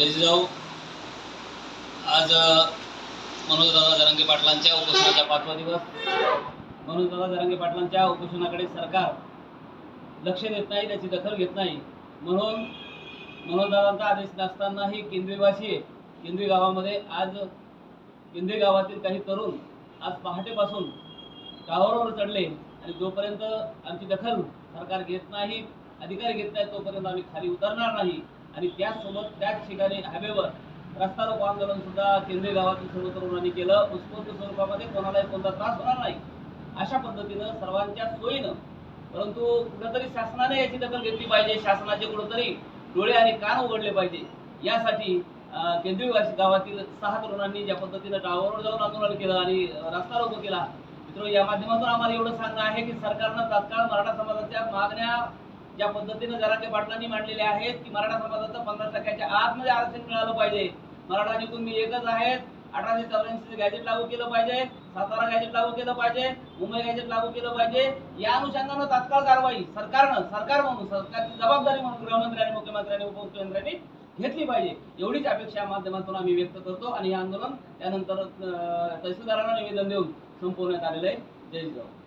जयजीराव आज मनोजदादा जरांगे पाटलांच्या उपोषणाचा पाचवा दिवस. मनोजदादा जरांगे पाटलांच्या उपोषणाकडे सरकार लक्ष देत नाही त्याची दखल घेत नाही. म्हणून मनोजदादांचा आदेश नसतानाही केंद्रीयवासी केंद्रीय गावामध्ये आज केंद्रीय गावातील काही तरुण आज पहाटेपासून टावरवर चढले आणि जोपर्यंत आमची दखल सरकार घेत नाही अधिकारी घेत नाही तोपर्यंत आम्ही खाली उतरणार नाही. आणि त्याचसोबत त्याच ठिकाणी हायवेवर रस्ता रोको आंदोलन सुद्धा केंद्रीय गावातील सर्व तरुणांनी केलं. उत्स्फूर्त स्वरूपामध्ये कोणालाही कोणता त्रास होणार नाही. अशा पद्धतीनं सर्वांच्या सोयीनं परंतु कुठंतरी शासनाने याची दखल घेतली पाहिजे. शासनाचे कुठंतरी डोळे आणि कान उघडले पाहिजे. यासाठी केंद्रीय गावातील सहा तरुणांनी ज्या पद्धतीनं टावरवर जाऊन आंदोलन केलं आणि रस्ता रोको केला. मित्र या माध्यमातून आम्हाला एवढं सांगणं आहे की सरकारनं तात्काळ मराठा समाजाच्या मागण्या ज्या पद्धतीनं जरांगे पाटलांनी मांडलेले आहेत की मराठा समाजाचं पन्नास टक्क्याच्या आतमध्ये आरक्षण मिळालं पाहिजे. मराठा निघून मी एकच आहेत अठराशे चौऱ्याऐंशी गॅजेट लागू केलं पाहिजे. सातारा गॅजेट लागू केलं पाहिजे. मुंबई गॅजेट लागू केलं पाहिजे. या अनुषंगानं तात्काळ कारवाई सरकारनं सरकार म्हणून सरकारची जबाबदारी म्हणून गृहमंत्र्यांनी आणि मुख्यमंत्र्यांनी उपमुख्यमंत्र्यांनी घेतली पाहिजे. एवढीच अपेक्षा माध्यमातून आम्ही व्यक्त करतो आणि हे आंदोलन त्यानंतर तहसीलदारांना निवेदन देऊन संपवण्यात आलेलं आहे. जय जिजाऊ